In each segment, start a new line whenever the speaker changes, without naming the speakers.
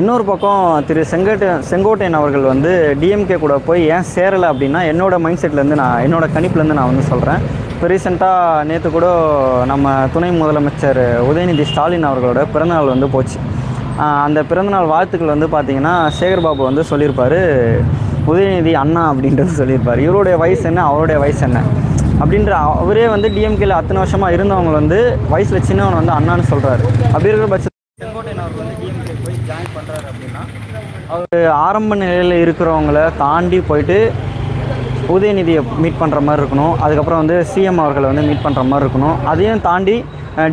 இன்னொரு பக்கம் திரு செங்கோட்டை செங்கோட்டையன் அவர்கள் வந்து டிஎம்கே கூட போய் ஏன் சேரலை அப்படின்னா என்னோட மைண்ட் செட்லேருந்து நான் என்னோட கணிப்புலேருந்து நான் வந்து சொல்கிறேன் இப்போ ரீசெண்டாக நேற்று கூட நம்ம துணை முதலமைச்சர் உதயநிதி ஸ்டாலின் அவர்களோட பிறந்தநாள் வந்து போச்சு. அந்த பிறந்தநாள் வாழ்த்துக்கள் வந்து பார்த்திங்கன்னா சேகர் பாபு வந்து சொல்லியிருப்பார் உதயநிதி அண்ணா அப்படின்றது சொல்லியிருப்பார். இவருடைய வயசு என்ன? அவருடைய வயசு என்ன? அப்படின்ற அவரே வந்து டிஎம்கேல அத்தனை வருஷமாக இருந்தவங்க வந்து வயசில் சின்னவன் வந்து அண்ணான்னு சொல்கிறாரு அப்படி இருக்கிற பட்சத்தில் செங்கோட்டையன் அவர் வந்து டிஎம்கே போய் ஜாயின் பண்ணுறாரு அப்படின்னா அவர் ஆரம்ப நிலையில் இருக்கிறவங்கள தாண்டி போயிட்டு உதயநிதியை மீட் பண்ணுற மாதிரி இருக்கணும். அதுக்கப்புறம் வந்து சிஎம் அவர்களை வந்து மீட் பண்ணுற மாதிரி இருக்கணும். அதையும் தாண்டி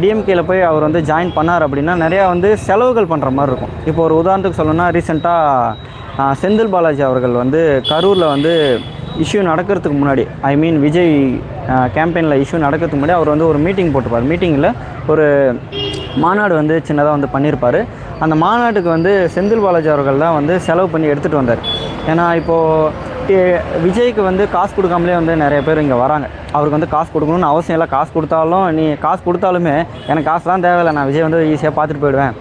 டிஎம்கேல போய் அவர் வந்து ஜாயின் பண்ணார் அப்படின்னா நிறையா வந்து செலவுகள் பண்ணுற மாதிரி இருக்கும். இப்போ ஒரு உதாரணத்துக்கு சொல்லணும்னா ரீசெண்டாக செந்தில் பாலாஜி அவர்கள் வந்து கரூரில் வந்து இஷ்யூ நடக்கிறதுக்கு முன்னாடி ஐ மீன் விஜய் கேம்பெயினில் இஷ்யூ நடக்கிறதுக்கு முன்னாடி அவர் வந்து ஒரு மீட்டிங் போட்டிருப்பார். மீட்டிங்கில் ஒரு மாநாடு வந்து சின்னதாக வந்து பண்ணியிருப்பார் அந்த மாநாட்டுக்கு வந்து செந்தில் பாலாஜி அவர்கள் தான் வந்து செலவு பண்ணி எடுத்துகிட்டு வந்தார். ஏன்னா இப்போது விஜய்க்கு வந்து காசு கொடுக்காமலே வந்து நிறைய பேர் இங்கே வராங்க. அவருக்கு வந்து காசு கொடுக்கணும்னு அவசியம் இல்லை. காசு கொடுத்தாலும் நீ காசு கொடுத்தாலுமே எனக்கு காசுலாம் தேவையில்லை. நான் விஜய் வந்து ஈஸியாக பார்த்துட்டு போயிடுவேன்.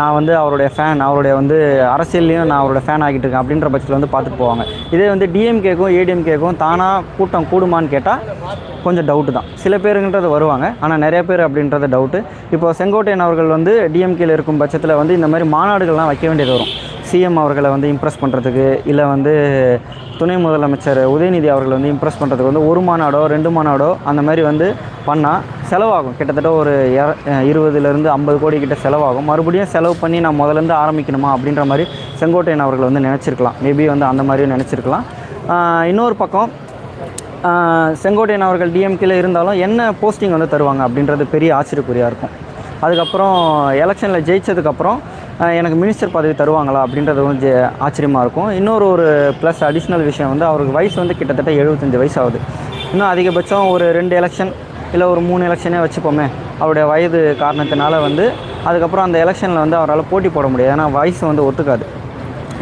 நான் வந்து அவருடைய ஃபேன் அவருடைய வந்து அரசியல்லையும் நான் அவருடைய ஃபேன் ஆகிட்டு இருக்கேன் அப்படின்ற பட்சத்தில் வந்து பார்த்துட்டு போவாங்க. இதே வந்து டிஎம்கேக்கும் ஏடிஎம்கேக்கும் தானாக கூட்டம் கூடுமான்னு கேட்டால் கொஞ்சம் டவுட்டு தான். சில பேருங்கன்றது வருவாங்க ஆனால் நிறைய பேர் அப்படின்றது டவுட்டு இப்போ செங்கோட்டையன் அவர்கள் வந்து டிஎம்கேல இருக்கும் பட்சத்தில் வந்து இந்த மாதிரி மாநாடுகள்லாம் வைக்க வேண்டியது வரும். சிஎம் அவர்களை வந்து இம்ப்ரெஸ் பண்ணுறதுக்கு இல்லை வந்து துணை முதலமைச்சர் உதயநிதி அவர்களை வந்து இம்ப்ரெஸ் பண்ணுறதுக்கு வந்து ஒரு மாநாடோ ரெண்டு மாநாடோ அந்த மாதிரி வந்து பண்ணால் செலவாகும். கிட்டத்தட்ட ஒரு இருபதுலேருந்து ஐம்பது கோடி கிட்ட செலவாகும். மறுபடியும் செலவு பண்ணி நான் முதலேருந்து ஆரம்பிக்கணுமா அப்படின்ற மாதிரி செங்கோட்டையன் அவர்கள் வந்து நினச்சிருக்கலாம். மேபி வந்து அந்த மாதிரியும் நினச்சிருக்கலாம். இன்னொரு பக்கம் செங்கோட்டையன் அவர்கள் டிஎம்கேல இருந்தாலும் என்ன போஸ்டிங் வந்து தருவாங்க அப்படின்றது பெரிய ஆச்சரியக்குறியாக இருக்கும். அதுக்கப்புறம் எலெக்ஷனில் ஜெயிச்சதுக்கப்புறம் எனக்கு மினிஸ்டர் பதவி தருவாங்களா அப்படின்றது வந்து ஜெ- ஆச்சரியமாக இருக்கும். இன்னொரு ஒரு ப்ளஸ் அடிஷ்னல் விஷயம் வந்து அவருக்கு வயசு வந்து கிட்டத்தட்ட எழுபத்தஞ்சு வயசு ஆகுது. இன்னும் அதிகபட்சம் ஒரு ரெண்டு எலெக்ஷன் இல்லை ஒரு மூணு எலெக்ஷனே வச்சுப்போமே அவருடைய வயது காரணத்தினால வந்து அதுக்கப்புறம் அந்த எலெக்ஷனில் வந்து அவரால் போட்டி போட முடியாது. ஏன்னா வயசு வந்து ஒத்துக்காது.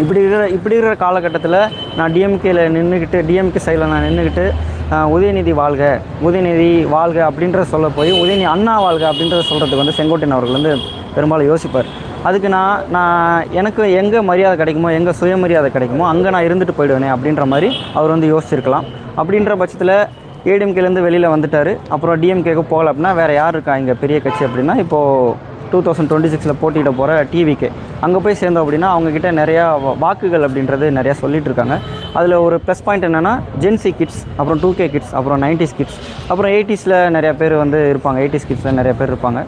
இப்படி இருக்கிற இப்படி இருக்கிற காலகட்டத்தில் நான் டிஎம்கேயில் நின்றுக்கிட்டு டிஎம்கே சைடில் நான் நின்றுக்கிட்டு உதயநிதி வாழ்க உதயநிதி வாழ்க அப்படின்றத சொல்ல போய் உதயநிதி அண்ணா வாழ்க அப்படின்றத சொல்கிறதுக்கு வந்து செங்கோட்டையன் அவர்கள் வந்து பெரும்பாலும் யோசிப்பார். அதுக்கு நான் நான் எனக்கு எங்கே மரியாதை கிடைக்குமோ எங்கே சுயமரியாதை கிடைக்குமோ அங்கே நான் இருந்துட்டு போயிடுவேனே அப்படின்ற மாதிரி அவர் வந்து யோசிச்சிருக்கலாம். அப்படின்ற பட்சத்தில் ஏடிஎம்கேலேருந்து வெளியில் வந்துட்டார். அப்புறம் டிஎம்கேக்கு போகல அப்படின்னா வேறு யார் இருக்கா இங்கே பெரிய கட்சி அப்படின்னா இப்போது டூ தௌசண்ட் டுவெண்ட்டி சிக்ஸில் போட்டியிட போகிற டிவிக்கு. அங்கே போய் சேர்ந்தோம் அப்படின்னா அவங்கக்கிட்ட நிறையா வா- வாக்குகள் அப்படின்றது நிறையா சொல்லிட்டு இருக்காங்க. அதில் ஒரு ப்ளஸ் பாயிண்ட் என்னென்னா ஜென்சி கிட்ஸ் அப்புறம் டூ கே கிட்ஸ் அப்புறம் நைன்டிஸ் கிட்ஸ் அப்புறம் எயிட்டிஸில் நிறையா பேர் வந்து இருப்பாங்க. எயிட்டிஸ் கிட்ஸில் நிறைய பேர் இருப்பாங்க.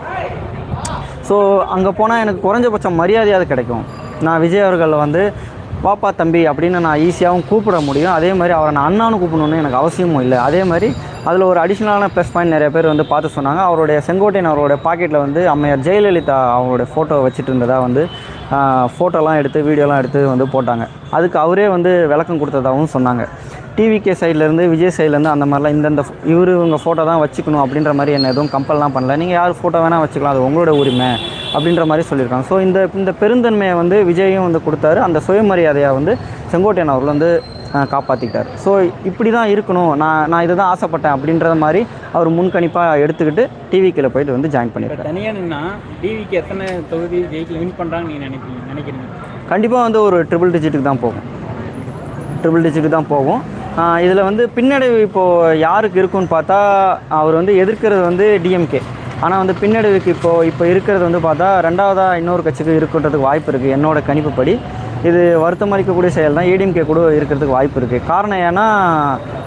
ஸோ அங்கே போனால் எனக்கு குறைஞ்சபட்சம் மரியாதையாவது கிடைக்கும். நான் விஜய் அவர்களை வந்து பாப்பா தம்பி அப்படின்னு நான் ஈஸியாகவும் கூப்பிட முடியும். அதே மாதிரி அவரை நான் அண்ணான்னு கூப்பிடணுன்னு எனக்கு அவசியமும் இல்லை. அதே மாதிரி அதில் ஒரு அடிஷ்னலான ப்ளஸ் பாயிண்ட் நிறைய பேர் வந்து பார்த்து சொன்னாங்க. அவருடைய செங்கோட்டையன் அவரோட பாக்கெட்டில் வந்து அம்மையார் ஜெயலலிதா அவங்களுடைய ஃபோட்டோ வச்சுட்டு இருந்ததாக வந்து ஃபோட்டோலாம் எடுத்து வீடியோலாம் எடுத்து வந்து போட்டாங்க. அதுக்கு அவரே வந்து விளக்கம் கொடுத்ததாகவும் சொன்னாங்க. டிவிகே சைட்லேருந்து விஜய் சைட்லேருந்து அந்த மாதிரிலாம் இந்தந்த இவர் இவங்க ஃபோட்டோ தான் வச்சுக்கணும் அப்படின்ற மாதிரி என்ன எதுவும் கம்பல்லாம் பண்ணல. நீங்கள் யார் ஃபோட்டோ வேணால் வச்சுக்கலாம் அது உங்களோட உரிமை அப்படின்ற மாதிரி சொல்லியிருக்காங்க. ஸோ இந்த இந்த பெருந்தன்மையை வந்து விஜயும் வந்து கொடுத்தாரு. அந்த சுயமரியாதையை வந்து செங்கோட்டையன் அவர்கள் வந்து காப்பாற்றிக்கிட்டார் ஸோ இப்படி தான் இருக்கணும். நான் நான் இதை தான் ஆசைப்பட்டேன் அப்படின்ற மாதிரி அவர் முன்கணிப்பாக எடுத்துக்கிட்டு டிவிக்கில் போயிட்டு வந்து ஜாயின் பண்ணியிருக்காரு.
தனியாக நின்னா டிவிக்கு எத்தனை தொகுதி ஜெயிக்கல வின் பண்ணுறாங்கன்னு நீங்கள் நினைப்பீங்க நினைக்கிறீங்க?
கண்டிப்பாக வந்து ஒரு ட்ரிபிள் டிஜிட்டுக்கு தான் போகும். ட்ரிபிள் டிஜிட்டுக்கு தான் போகும். இதில் வந்து பின்னடைவு இப்போது யாருக்கு இருக்குன்னு பார்த்தா அவர் வந்து எதிர்க்கிறது வந்து டிஎம்கே ஆனால் வந்து பின்னடைவுக்கு இப்போது இப்போ இருக்கிறது வந்து பார்த்தா ரெண்டாவதாக இன்னொரு கட்சிக்கு இருக்குன்றதுக்கு வாய்ப்பு இருக்குது என்னோடய கணிப்புப்படி. இது வருத்தமளிக்கக்கூடிய செயல் தான் ஏடிஎம்கே கூட இருக்கிறதுக்கு வாய்ப்பு இருக்குது காரணம் ஏன்னா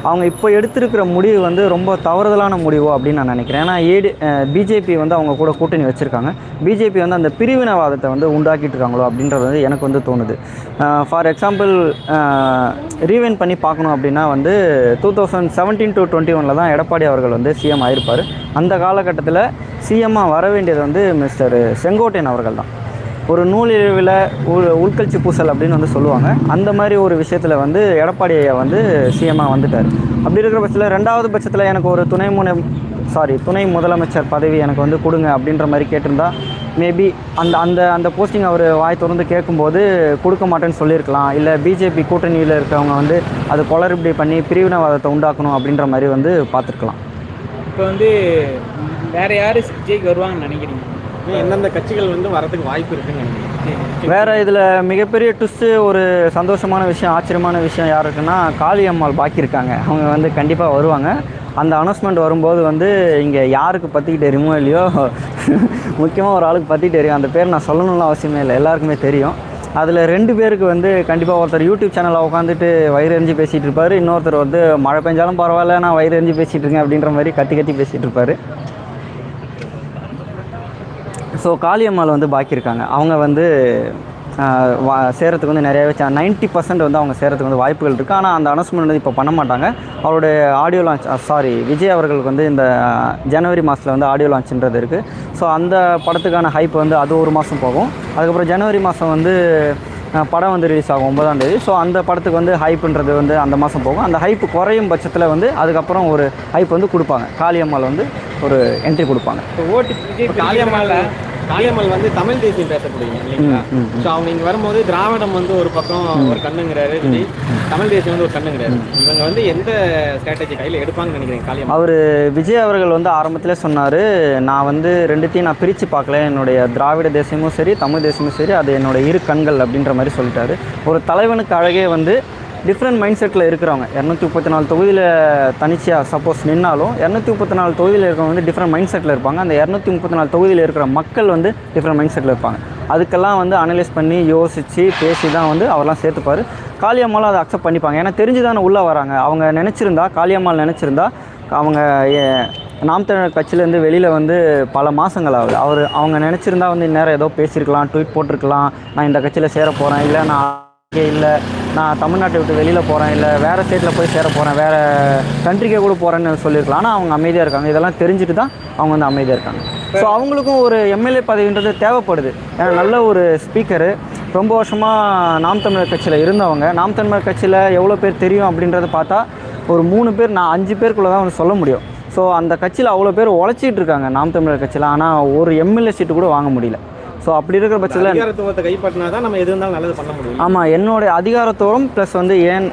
அவங்க இப்போ எடுத்திருக்கிற முடிவு வந்து ரொம்ப தவறுதலான முடிவோ அப்படின்னு நான் நினைக்கிறேன். ஏன்னா ஏடி பிஜேபி வந்து அவங்க கூட கூட்டணி வச்சுருக்காங்க. பிஜேபி வந்து அந்த பிரிவினவாதத்தை வந்து உண்டாக்கிட்டு இருக்காங்களோ அப்படின்றது வந்து எனக்கு வந்து தோணுது. ஃபார் எக்ஸாம்பிள் ரீவைன் பண்ணி பார்க்கணும் அப்படின்னா வந்து two thousand seventeen to twenty ஒனில் தான் எடப்பாடி அவர்கள் வந்து சிஎம் ஆயிருப்பார். அந்த காலகட்டத்தில் சிஎம்மாக வர வேண்டியது வந்து மிஸ்டர் செங்கோட்டையன் அவர்கள் தான். ஒரு நூலிழவில் உள் உள்கட்சி பூசல் அப்படின்னு வந்து சொல்லுவாங்க. அந்த மாதிரி ஒரு விஷயத்தில் வந்து எடப்பாடி ஐயா வந்து சிஎம்மாக வந்துட்டார். அப்படி இருக்கிற பட்சத்தில் ரெண்டாவது பட்சத்தில் எனக்கு ஒரு துணை முனை சாரி துணை முதலமைச்சர் பதவி எனக்கு வந்து கொடுங்க அப்படின்ற மாதிரி கேட்டிருந்தா மேபி அந்த அந்த அந்த போஸ்டிங் அவர் வாய் திறந்து கேட்கும்போது கொடுக்க மாட்டேன்னு சொல்லியிருக்கலாம். இல்லை பிஜேபி கூட்டணியில் இருக்கிறவங்க வந்து அது கொளறுபடி பண்ணி பிரிவினவாதத்தை உண்டாக்கணும் அப்படின்ற மாதிரி வந்து பார்த்துருக்கலாம்.
இப்போ வந்து வேறு யார் விஜய்க்கு வருவாங்கன்னு நினைக்கிறீங்க?
எந்தெந்த கட்சிகள் வந்து வரதுக்கு வாய்ப்பு இருக்குன்னு வேற
வேறு இதில் மிகப்பெரிய ட்விஸ்ட்டு ஒரு சந்தோஷமான விஷயம் ஆச்சரியமான விஷயம் யார் இருக்குன்னா காளியம்மாள் பாக்கி இருக்காங்க. அவங்க வந்து கண்டிப்பாக வருவாங்க. அந்த அனௌன்ஸ்மெண்ட் வரும்போது வந்து இங்கே யாருக்கு பற்றிக்கிட்டு தெரியுமோ இல்லையோ முக்கியமாக ஒரு ஆளுக்கு பற்றிக்கிட்டு தெரியும் அந்த பேர் நான் சொல்லணும்னு அவசியமே இல்லை. எல்லாருக்குமே தெரியும். அதில் ரெண்டு பேருக்கு வந்து கண்டிப்பாக ஒருத்தர் யூடியூப் சேனலில் உட்காந்துட்டு வயிறு எரிஞ்சு பேசிகிட்டு இருப்பார். இன்னொருத்தர் வந்து மழை பெஞ்சாலும் பரவாயில்ல நான் வயிறு எரிஞ்சு பேசிகிட்டு இருக்கேன் அப்படின்ற மாதிரி கத்தி கத்தி பேசிகிட்டு இருப்பார். ஸோ காளியம்மாள் வந்து பாக்கி இருக்காங்க அவங்க வந்து வா சேரத்துக்கு வந்து நிறையவே நைன்ட்டி பர்சன்ட் வந்து அவங்க சேரத்துக்கு வந்து வாய்ப்புகள் இருக்குது ஆனால் அந்த அனௌன்ஸ்மெண்ட் வந்து இப்போ பண்ண மாட்டாங்க. அவருடைய ஆடியோ லான்ச் சாரி விஜய் அவர்களுக்கு வந்து இந்த ஜனவரி மாதத்தில் வந்து ஆடியோ லான்ச்ன்றது இருக்குது ஸோ அந்த படத்துக்கான ஹைப் வந்து அது ஒரு மாதம் போகும். அதுக்கப்புறம் ஜனவரி மாதம் வந்து படம் வந்து ரிலீஸ் ஆகும் ஒன்பதாம் தேதி. ஸோ அந்த படத்துக்கு வந்து ஹைப்புன்றது வந்து அந்த மாதம் போகும். அந்த ஹைப் குறையும் பட்சத்தில் வந்து அதுக்கப்புறம் ஒரு ஹைப் வந்து கொடுப்பாங்க. காளியம்மாள் வந்து ஒரு என்ட்ரி கொடுப்பாங்க.
விஜய்
காளியம்மாள் வந்து தமிழ் தேசியம் பேசக்கூடியங்க இல்லைங்களா. ஸோ அவங்க இங்கே வரும்போது திராவிடம் வந்து ஒரு பக்கம் ஒரு கண்ணுங்கிறாரு தமிழ் தேசியம் வந்து ஒரு கண்ணுங்கிறாரு. இவங்க வந்து எந்த ஸ்ட்ராட்டஜி கையில் எடுப்பாங்கன்னு நினைக்கிறீங்க காளியம்மாள்
அவர் விஜய் அவர்கள் வந்து ஆரம்பத்திலே சொன்னார் நான் வந்து ரெண்டுத்தையும் நான் பிரித்து பார்க்கல. என்னுடைய திராவிட தேசியமும் சரி தமிழ் தேசியமும் சரி அது என்னோட இரு கண்கள் அப்படின்ற மாதிரி சொல்லிட்டாரு. ஒரு தலைவனுக்கு அழகே வந்து டிஃப்ரெண்ட் மைண்ட் செட்டில் இருக்கிறவங்க. இரநூத்தி முப்பத்தி நாலு தொகுதியில் தனிச்சையாக சப்போஸ் நின்னாலும் இரநூத்தி முப்பத்தி நாலு தொகுதியில் இருக்கிறவங்க வந்து டிஃப்ரெண்ட் மைண்ட் செட்டில் இருப்பாங்க. அந்த இரநூத்தி முப்பத்தி நாலு தொகுதியில் இருக்கிற மக்கள் வந்து டிஃப்ரெண்ட் மைண்ட் செட்டில் இருப்பாங்க. அதுக்கெல்லாம் வந்து அனலைஸ் பண்ணி யோசித்து பேசி தான் வந்து அவர்லாம் சேர்த்துப்பார். காளியம்மாலும் அதை அக்செப்ட் பண்ணிப்பாங்க. ஏன்னா தெரிஞ்சு தானே உள்ளே வராங்க. அவங்க நினச்சிருந்தா காளியம்மாள் நினச்சிருந்தா அவங்க ஏ- நாம் தமிழர் கட்சியிலேருந்து வெளியில் வந்து பல மாதங்கள் ஆகுது. அவர் அவங்க நினச்சிருந்தா வந்து இந்நேரம் ஏதோ பேசியிருக்கலாம் ட்வீட் போட்டிருக்கலாம். நான் இந்த கட்சியில் சேர போகிறேன் இல்லை நான் இல்லை. நான் தமிழ்நாட்டை விட்டு வெளியில் போகிறேன் இல்லை வேறு ஸ்டேட்டில் போய் சேர போகிறேன் வேறு கண்ட்ரிக்கே கூட போகிறேன்னு சொல்லியிருக்கலாம். ஆனால் அவங்க அமைதியாக இருக்காங்க. இதெல்லாம் தெரிஞ்சுட்டு தான் அவங்க வந்து அமைதியாக இருக்காங்க. ஸோ அவங்களுக்கும் ஒரு எம்எல்ஏ பதவின்றது தேவைப்படுது. ஏன்னா நல்ல ஒரு ஸ்பீக்கரு ரொம்ப வருஷமாக நாம் தமிழர் கட்சியில் இருந்தவங்க. நாம் தமிழர் கட்சியில் எவ்வளோ பேர் தெரியும் அப்படின்றத பார்த்தா ஒரு மூணு பேர் நான் அஞ்சு பேருக்குள்ளே தான் வந்து சொல்ல முடியும். ஸோ அந்த கட்சியில் அவ்வளோ பேர் உழைச்சிட்டு இருக்காங்க நாம் தமிழர் கட்சியில். ஆனால் ஒரு எம்எல்ஏ சீட்டு கூட வாங்க முடியல. ஸோ அப்படி இருக்கிற பட்சத்தில்
அதிகாரத்துவத்தை கைப்பற்றினா தான் நம்ம எது இருந்தாலும் நல்லது பண்ண முடியும்.
ஆமாம் என்னுடைய அதிகாரத்தோடும் ப்ளஸ் வந்து ஏன்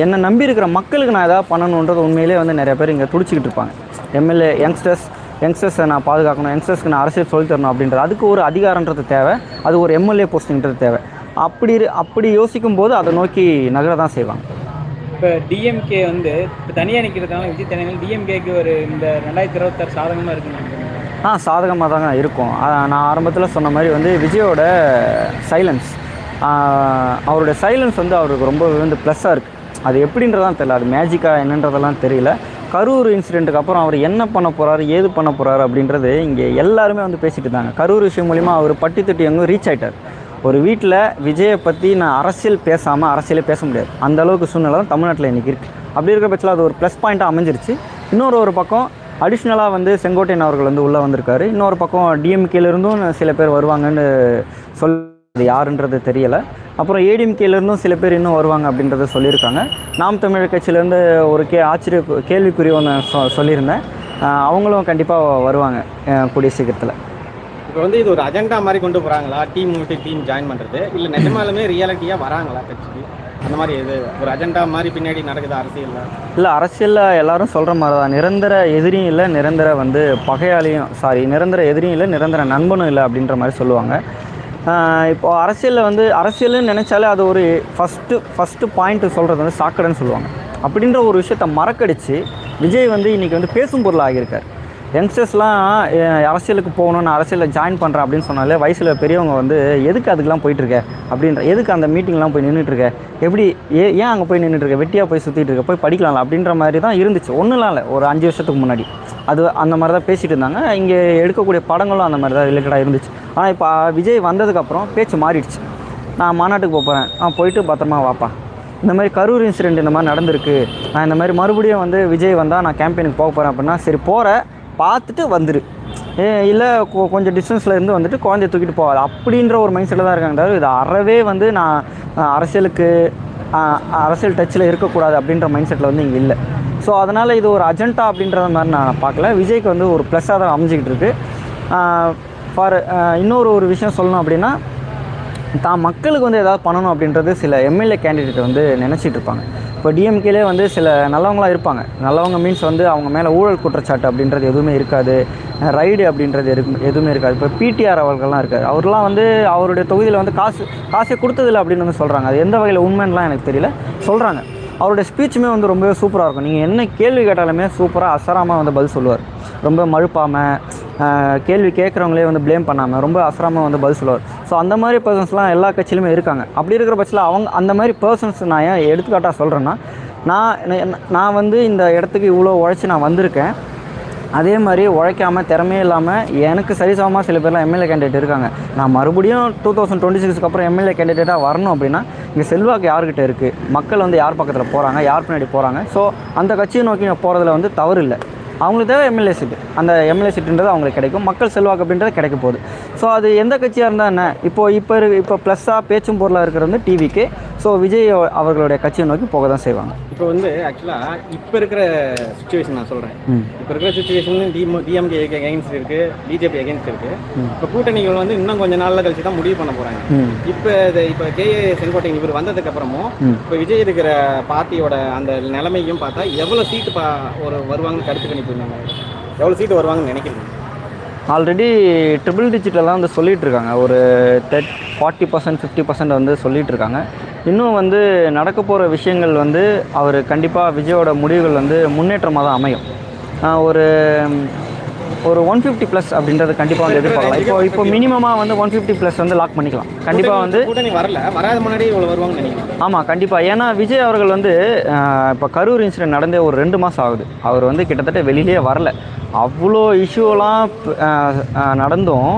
என்னை நம்பி இருக்கிற மக்களுக்கு நான் எதாவது பண்ணணுன்றது உண்மையிலே வந்து நிறைய பேர் இங்கே துடிச்சிக்கிட்டு இருப்பாங்க. எம்எல்ஏ யங்ஸ்டர்ஸ் யங்ஸ்டர்ஸை நான் பாதுகாக்கணும் யங்ஸ்டர்ஸ்க்கு நான் அரசியல் சொல்லித் தரணும் அப்படின்றது அதுக்கு ஒரு அதிகாரன்றது தேவை. அது ஒரு எம்எல்ஏ போஸ்டிங்கிறது தேவை. அப்படி இரு- அப்படி யோசிக்கும் போது அதை நோக்கி நகர தான் செய்வாங்க.
இப்போ டிஎம்கே வந்து இப்போ தனியாக நிற்கிறதுனால விஜய் தனியாக டிஎம்கேக்கு ஒரு இந்த ரெண்டாயிரத்தி இருபத்தாறு சாதகமாக இருக்குன்னு
ஆ சாதகமாக தாங்க இருக்கும். நான் ஆரம்பத்தில் சொன்ன மாதிரி வந்து விஜயோட சைலன்ஸ் அவருடைய சைலன்ஸ் வந்து அவருக்கு ரொம்ப வந்து ப்ளஸ்ஸாக இருக்குது அது எப்படின்றதான் தெரியல. அது மேஜிக்காக என்னன்றதெல்லாம் தெரியல. கரூர் இன்சிடெண்ட்டுக்கு அப்புறம் அவர் என்ன பண்ண போகிறாரு ஏது பண்ண போகிறாரு அப்படின்றது இங்கே எல்லாருமே வந்து பேசிட்டு இருந்தாங்க. கரூர் விஷயம் மூலிமா அவர் பட்டி தொட்டி எங்கும் ரீச் ஆகிட்டார் ஒரு வீட்டில் விஜயை பற்றி நான் அரசியல் பேசாமல் அரசியலே பேச முடியாது. அந்த அளவுக்கு சூழ்நிலை தான் தமிழ்நாட்டில் இன்றைக்கி இருக்குது அப்படி இருக்கிற பட்சத்தில் அது ஒரு ப்ளஸ் பாயிண்ட்டாக அமைஞ்சிருச்சு. இன்னொரு ஒரு பக்கம் அடிஷ்னலாக வந்து செங்கோட்டையன் அவர்கள் வந்து உள்ளே வந்திருக்காரு. இன்னொரு பக்கம் டிஎம்கேலேருந்தும் சில பேர் வருவாங்கன்னு சொல் அது யாருன்றது தெரியலை. அப்புறம் ஏடிஎம்கேலேருந்தும் சில பேர் இன்னும் வருவாங்க அப்படின்றத சொல்லியிருக்காங்க. நாம் தமிழர் கட்சியிலேருந்து ஒரு கே ஆச்சரிய கேள்விக்குறி ஒன்று சொ சொல்லியிருந்தேன். அவங்களும் கண்டிப்பாக வருவாங்க கூடிய சீக்கிரத்தில்.
இப்போ வந்து இது ஒரு அஜெண்டா மாதிரி கொண்டு போகிறாங்களா டீம் விட்டு டீம் ஜாயின் பண்ணுறது இல்லை நிஜமாலுமே ரியாலிட்டியாக வராங்களா கட்சிக்கு? அந்த மாதிரி இது ஒரு அஜெண்டா மாதிரி பின்னாடி நடக்குது அரசியலில்.
இல்லை அரசியலில் எல்லாரும் சொல்கிற மாதிரி தான் நிரந்தர எதிரியும் இல்லை நிரந்தர வந்து பகையாளியும் சாரி நிரந்தர எதிரியும் இல்லை நிரந்தர நண்பனும் இல்லை அப்படின்ற மாதிரி சொல்லுவாங்க. இப்போது அரசியலில் வந்து அரசியல்னு நினச்சாலே அது ஒரு ஃபஸ்ட்டு ஃபஸ்ட்டு பாயிண்ட்டு சொல்கிறது வந்து சாக்கடைன்னு சொல்லுவாங்க. அப்படின்ற ஒரு விஷயத்த மறக்கடிச்சு விஜய் வந்து இன்றைக்கி வந்து பேசும் பொருள் ஆகியிருக்கார் யங்ஸ்டர்ஸ்லாம் அரசியலுக்கு போகணும் நான் அரசியலில் ஜாயின் பண்ணுறேன் அப்படின்னு சொன்னாலே வயசில் பெரியவங்க வந்து எதுக்கு அதுக்கெலாம் போயிட்டுருக்க? அப்படின்ற எதுக்கு அந்த மீட்டிங்லாம் போய் நின்றுட்டுருக்க எப்படி ஏ ஏன் அங்கே போய் நின்றுட்டுருக்க வெட்டியாக போய் சுற்றிட்டு இருக்க? போய் படிக்கலாம்ல? அப்படின்ற மாதிரி தான் இருந்துச்சு. ஒன்றுலாம் இல்லை. ஒரு அஞ்சு வருஷத்துக்கு முன்னாடி. அது அந்த மாதிரி தான் பேசிகிட்டு இருந்தாங்க. இங்கே எடுக்கக்கூடிய படங்களும் அந்த மாதிரி தான் ரிலேட்டடாக இருந்துச்சு. ஆனால் இப்போ விஜய் வந்ததுக்கப்புறம் பேச்சு மாறிடுச்சு. நான் மாநாட்டுக்கு போக போகிறேன் நான் போயிட்டு பத்திரமா வாப்பா. இந்த மாதிரி கரூர் இன்சிடெண்ட் இந்த மாதிரி நடந்திருக்கு. நான் இந்த மாதிரி மறுபடியும் வந்து விஜய் வந்தால் நான் கேம்பெயினுக்கு போக போகிறேன் அப்படின்னா சரி போகிற பார்த்துட்டு வந்துரு. ஏ இல்லை கொ- கொஞ்சம் டிஸ்டன்ஸில் இருந்து வந்துட்டு குழந்தைய தூக்கிட்டு போகாது. அப்படின்ற ஒரு மைண்ட் செட்டில் தான் இருக்காங்க தவிர இது அறவே வந்து நான் அரசியலுக்கு அரசியல் டச்சில் இருக்கக்கூடாது அப்படின்ற மைண்ட் செட்டில் வந்து இங்கே இல்லை. ஸோ அதனால் இது ஒரு அஜெண்டா அப்படின்றத மாதிரி நான் பார்க்கல. விஜய்க்கு வந்து ஒரு ப்ளஸ்ஸாக தான் அமைஞ்சிக்கிட்டு இருக்கு. ஃபார் இன்னொரு ஒரு விஷயம் சொல்லணும் அப்படின்னா தான் மக்களுக்கு வந்து ஏதாவது பண்ணணும் அப்படின்றது சில எம்எல்ஏ கேண்டிடேட் வந்து நினச்சிட்டு இருப்பாங்க. இப்போ டிஎம்கேலே வந்து சில நல்லவங்களாம் இருப்பாங்க. நல்லவங்க மீன்ஸ் வந்து அவங்க மேலே ஊழல் குற்றச்சாட்டு அப்படின்றது எதுவுமே இருக்காது. ரைடு அப்படின்றது இருக்கு எதுவுமே இருக்காது. இப்போ பிடிஆர் அவர்கள்லாம் இருக்கார். அவர்லாம் வந்து அவருடைய தொகுதியில் வந்து காசு காசே கொடுத்ததில்லை அப்படின்னு வந்து சொல்கிறாங்க அது எந்த வகையில் உண்மைன்னுலாம் எனக்கு தெரியல. சொல்கிறாங்க அவருடைய ஸ்பீச்சுமே வந்து ரொம்பவே சூப்பராக இருக்கும். நீங்கள் என்ன கேள்வி கேட்டாலுமே சூப்பராக அசராமல் வந்து பதில் சொல்லுவார். ரொம்ப மழுப்பாமல் கேள்வி கேட்குறவங்களே வந்து ப்ளேம் பண்ணாமல் ரொம்ப அசராமல் வந்து பதில் சொல்லுவார். ஸோ அந்த மாதிரி பர்சன்ஸ்லாம் எல்லா கட்சியிலுமே இருக்காங்க. அப்படி இருக்கிற பட்சத்தில் அவங்க அந்த மாதிரி பர்சன்ஸ் நான் ஏன் எடுத்துக்காட்டாக சொல்கிறேன்னா நான் என்ன- நான் வந்து இந்த இடத்துக்கு இவ்வளோ உழைச்சி நான் வந்திருக்கேன். அதே மாதிரி உழைக்காம திறமையே இல்லாமல் எனக்கு சரிசமமாக சில பேர்லாம் எம்எல்ஏ கேண்டிடேட் இருக்காங்க. நான் மறுபடியும் டூ தௌசண்ட் டுவெண்ட்டி சிக்ஸ்க்கு அப்புறம் எம்எல்ஏ கேண்டிடேட்டாக வரணும் அப்படின்னா இங்கே செல்வாக்கு யார்கிட்ட இருக்குது மக்கள் வந்து யார் பக்கத்தில் போகிறாங்க யார் பின்னாடி போகிறாங்க ஸோ அந்த கட்சியை நோக்கி போகிறதுல வந்து தவறு இல்லை. அவங்களுக்கு தேவை எம்எல்ஏ சீட்டு அந்த எம்எல்ஏ சீட்டுன்றது அவங்களுக்கு கிடைக்கும். மக்கள் செல்வாக்கு அப்படின்றது கிடைக்க போகுது. ஸோ அது எந்த கட்சியாக இருந்தால் என்ன? இப்போது இப்போ இப்போ ப்ளஸ்ஸாக பேச்சும் பொருளாக இருக்கிறது வந்து டிவிக்கு ஸோ விஜய் அவர்களுடைய கட்சியை நோக்கி போக தான் செய்வாங்க.
இப்போ வந்து ஆக்சுவலாக இப்போ இருக்கிற சுச்சுவேஷன் நான் சொல்கிறேன் இப்போ இருக்கிற சுச்சுவேஷன் டிமோ டிஎம்கே எகெயின்ஸ்ட் இருக்கு பிஜேபி எகெயின்ஸ்ட் இருக்கு. இப்போ கூட்டணிகள் வந்து இன்னும் கொஞ்ச நாள்ல கழிச்சு தான் முடிவு பண்ண போறாங்க.
ம்.
இப்போ இது இப்போ கே செங்கோட்டையன் இவர் வந்ததுக்கு அப்புறமும்
ம்.
இப்போ விஜய் இருக்கிற பார்ட்டியோட அந்த நிலைமையும் பார்த்தா எவ்வளவு சீட்டு பா ஒரு வருவாங்கன்னு கருத்து கணிப்பு நீங்க எவ்வளவு சீட்டு வருவாங்கன்னு நினைக்கிறீங்க?
ஆல்ரெடி ட்ரிபிள் டிஜிட்டெல்லாம் வந்து சொல்லிட்டு இருக்காங்க. ஒரு that forty percent fifty percent வந்து சொல்லிட்டு இருக்காங்க. இன்னும் வந்து நடக்க போகிற விஷயங்கள் வந்து அவர் கண்டிப்பாக விஜயோட முடிவுகள் வந்து முன்னேற்றமாக தான் அமையும் ஒரு ஒரு ஒன் ஃபிஃப்டி ப்ளஸ் அப்படின்றது கண்டிப்பாக வந்து எதிர்பார்க்கலாம். இப்போ இப்போ மினிமமாக வந்து ஒன் ஃபிஃப்டி ப்ளஸ் வந்து லாக் பண்ணிக்கலாம். கண்டிப்பாக வந்து
வரல. வராத முன்னாடி இவ்வளவு வருவாங்கன்னு நினைக்கிறேன்.
ஆமாம் கண்டிப்பாக ஏன்னா விஜய் அவர்கள் வந்து இப்போ கரூர் இன்சிடென்ட் நடந்தே ஒரு ரெண்டு மாதம் ஆகுது. அவர் வந்து கிட்டத்தட்ட வெளியிலே வரல. அவ்வளோ இஷ்யூலாம் நடந்தும்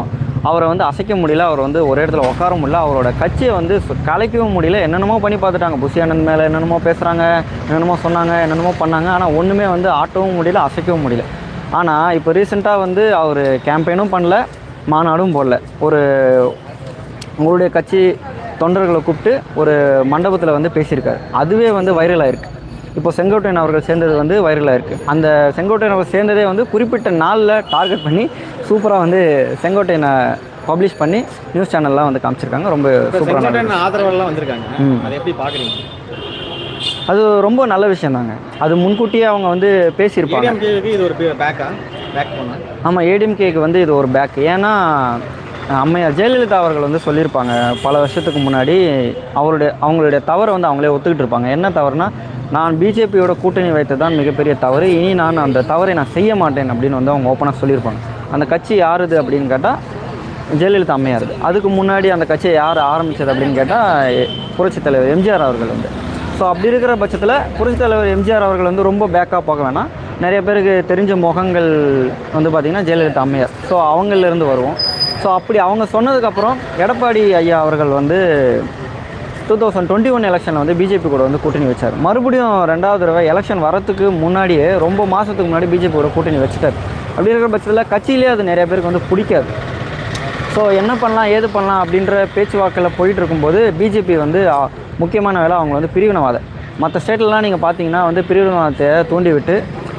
அவரை வந்து அசைக்க முடியல அவர் வந்து ஒரு இடத்துல உட்கார முடியல அவரோட கட்சியை வந்து கலைக்கவும் முடியல. என்னென்னமோ பண்ணி பார்த்துட்டாங்க. புஷி அண்ணன் மேலே என்னென்னமோ பேசுகிறாங்க என்னென்னமோ சொன்னாங்க என்னென்னமோ பண்ணாங்க. ஆனால் ஒன்றுமே வந்து ஆட்டவும் முடியல அசைக்கவும் முடியல. ஆனால் இப்போ ரீசெண்டாக வந்து அவர் கேம்பெயினும் பண்ணல மாநாடும் போடல. ஒரு உங்களுடைய கட்சி தொண்டர்களை கூப்பிட்டு ஒரு மண்டபத்தில் வந்து பேசியிருக்காரு. அதுவே வந்து வைரல் ஆயிருக்கு. இப்போ செங்கோட்டையன் அவர்கள் சேர்ந்தது வந்து வைரல் ஆயிருக்கு. அந்த செங்கோட்டையன் அவர்கள் சேர்ந்ததே வந்து குறிப்பிட்ட நாளில் டார்கெட் பண்ணி சூப்பராக வந்து செங்கோட்டையனை பப்ளிஷ் பண்ணி நியூஸ் சேனல்லாம் வந்து காமிச்சிருக்காங்க. ரொம்ப சூப்பரான
செங்கோட்டையன் ஆதரவெல்லாம் வந்திருக்காங்க. அதை எப்படி பாக்குறீங்க
அது ரொம்ப நல்ல விஷயம் தாங்க. அது முன்கூட்டியே அவங்க வந்து பேசியிருப்பாங்க.
இது ஒரு பேக்கா பேக்
ஆமாம் ஏடிஎம்கேக்கு வந்து இது ஒரு பேக் ஏன்னா அம்மையார் ஜெயலலிதா அவர்கள் வந்து சொல்லியிருப்பாங்க. பல வருஷத்துக்கு முன்னாடி அவருடைய அவங்களுடைய தவறை வந்து அவங்களே ஒத்துக்கிட்டு இருப்பாங்க. என்ன தவறுனா நான் பிஜேபியோட கூட்டணி வைத்தது தான் மிகப்பெரிய தவறு. இனி நான் அந்த தவறை நான் செய்ய மாட்டேன் அப்படின்னு வந்து அவங்க ஓப்பனாக சொல்லியிருப்பாங்க. அந்த கட்சி யாருது அப்படின்னு கேட்டால் ஜெயலலிதா அம்மையார் அதுக்கு முன்னாடி அந்த கட்சியை யார் ஆரம்பித்தது அப்படின்னு கேட்டால் புரட்சித் தலைவர் எம்ஜிஆர் அவர்கள் வந்து. ஸோ அப்படி இருக்கிற பட்சத்தில் புரட்சித் தலைவர் எம்ஜிஆர் அவர்கள் வந்து ரொம்ப பேக்காக போக வேணாம். நிறைய பேருக்கு தெரிஞ்ச முகங்கள் வந்து பார்த்திங்கன்னா ஜெயலலிதா அம்மையார். ஸோ அவங்கள்லேருந்து வருவோம். ஸோ அப்படி அவங்க சொன்னதுக்கப்புறம் எடப்பாடி ஐயா அவர்கள் வந்து டூ தௌசண்ட் டுவெண்ட்டி ஒன் எலெக்ஷனில் வந்து பிஜேபி கூட வந்து கூட்டணி வச்சார். மறுபடியும் ரெண்டாவது தடவை எலெக்ஷன் வரத்துக்கு முன்னாடியே ரொம்ப மாதத்துக்கு முன்னாடி பிஜேபி கூட கூட்டணி வச்சுட்டார். அப்படி இருக்கிற பட்சத்தில் கட்சியிலே அது நிறைய பேருக்கு வந்து பிடிக்காது. ஸோ என்ன பண்ணலாம் ஏது பண்ணலாம் அப்படின்ற பேச்சுவாக்கில் போயிட்டு இருக்கும்போது பிஜேபி வந்து முக்கியமான வேலை அவங்க வந்து பிரிவினவாத. மற்ற ஸ்டேட்லலாம் நீங்கள் பார்த்தீங்கன்னா வந்து பிரிவினவாதத்தை தூண்டிவிட்டு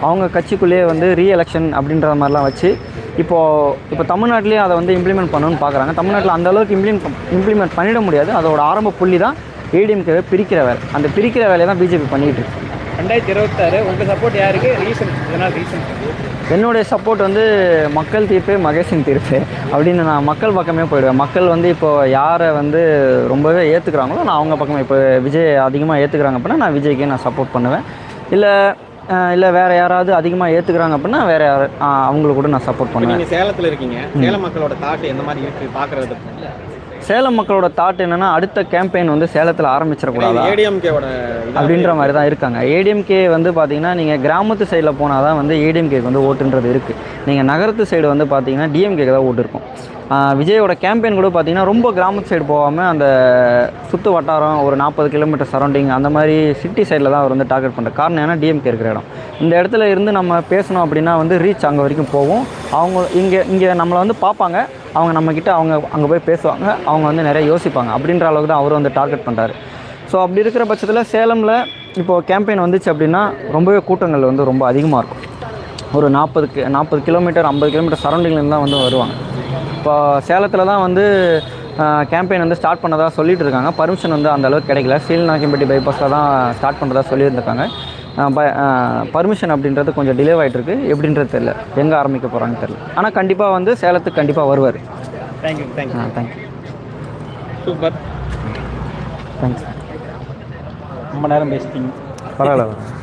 அவங்க கட்சிக்குள்ளேயே வந்து ரீஎலெக்ஷன் அப்படின்ற மாதிரிலாம் வச்சு இப்போது இப்போ தமிழ்நாட்டிலேயே அதை வந்து இம்ப்ளிமெண்ட் பண்ணணும்னு பார்க்குறாங்க. தமிழ்நாட்டில் அந்த அளவுக்கு இம்ப்ளிமெண்ட் இம்ப்ளிமெண்ட் பண்ணிட முடியாது. அதோட ஆரம்ப புள்ளி தான் ஏடிஎம்கேவை பிரிக்கிற வேலை. அந்த பிரிக்கிற வேலையை தான் பிஜேபி பண்ணிகிட்டு இருக்கு.
ரெண்டாயிரத்தி இருபத்தாறு உங்கள் சப்போர்ட் யாருக்கு? ரீசன் இதனால் ரீசன்
என்னுடைய சப்போர்ட் வந்து மக்கள் தீர்ப்பே மகேஷின் தீர்ப்பு அப்படின்னு நான் மக்கள் பக்கமே போயிடுவேன். மக்கள் வந்து இப்போ யாரை வந்து ரொம்பவே ஏற்றுக்குறாங்களோ நான் அவங்க பக்கமே. இப்போ விஜய் அதிகமாக ஏற்றுக்குறாங்க அப்படின்னா நான் விஜய்க்கே நான் சப்போர்ட் பண்ணுவேன். இல்லை இல்லை வேறு யாராவது அதிகமாக ஏற்றுக்குறாங்க அப்படின்னா வேறு யார் அவங்களுக்கு கூட நான் சப்போர்ட் பண்ணுவேன்.
நீங்க சேலத்துல இருக்கீங்க. சேலம் மக்களோட தாட் எந்த மாதிரி இருக்கு? பாக்குறது
சேலம் மக்களோட தாட் என்னென்னா அடுத்த கேம்பெயின் வந்து சேலத்தில் ஆரம்பிச்சிடக்கூடாதா?
ஏடிஎம்கேவோட
அப்படின்ற மாதிரி தான் இருக்காங்க ஏடிஎம்கே வந்து பார்த்தீங்கன்னா நீங்கள் கிராமத்து சைடில் போனால் தான் வந்து ஏடிஎம்கேக்கு வந்து ஓட்டுன்றது இருக்குது நீங்கள் நகரத்து சைடு வந்து பார்த்தீங்கன்னா டிஎம்கேக்கு தான் ஓட்டு இருக்கும். விஜயோட கேம்பெயின் கூட பார்த்தீங்கன்னா ரொம்ப கிராமத்து சைடு போகாமல் அந்த சுற்று வட்டாரம் ஒரு நாற்பது கிலோமீட்டர் சரௌண்டிங் அந்த மாதிரி சிட்டி சைடில் தான் அவர் வந்து டார்கெட் பண்ணுற காரணம் ஏன்னா டிஎம்கே இருக்கிற இடம். இந்த இடத்துல இருந்து நம்ம பேசணும் அப்படின்னா வந்து ரீச் அங்கே வரைக்கும் போகும். அவங்க இங்கே இங்கே நம்மளை வந்து பார்ப்பாங்க. அவங்க நம்மக்கிட்ட அவங்க அங்கே போய் பேசுவாங்க. அவங்க வந்து நிறைய யோசிப்பாங்க. அப்படின்ற அளவுக்கு தான் அவர் வந்து டார்கெட் பண்ணுறாரு ஸோ அப்படி இருக்கிற பட்சத்தில் சேலமில் இப்போது கேம்பெயின் வந்துச்சு அப்படின்னா ரொம்பவே கூட்டங்கள் வந்து ரொம்ப அதிகமாக இருக்கும். ஒரு நாற்பது நாற்பது கிலோமீட்டர் ஐம்பது கிலோமீட்டர் சரௌண்டிங்லேருந்து தான் வந்து வருவாங்க. இப்போ சேலத்தில் தான் வந்து கேம்பெயின் வந்து ஸ்டார்ட் பண்ணதாக சொல்லிட்டு இருக்காங்க. பர்மிஷன் வந்து அந்தளவுக்கு கிடைக்கல. சீல்நாயக்கம்பட்டி பைபாஸில் தான் ஸ்டார்ட் பண்ணுறதா சொல்லியிருந்திருக்காங்க. பர்மிஷன் அப்படின்றது கொஞ்சம் டிலே ஆகிட்டு இருக்கு எப்படின்றது தெரியல. எங்கே ஆரம்பிக்க போகிறாங்கன்னு தெரியல. ஆனால் கண்டிப்பாக வந்து சேலத்துக்கு கண்டிப்பாக வருவார்.
தேங்க்யூ தேங்க்யூ
ஆ தேங்க்யூ
சூப்பர்
தேங்க்ஸ்
ரொம்ப நேரம் பேசிட்டீங்க.
பரவாயில்ல.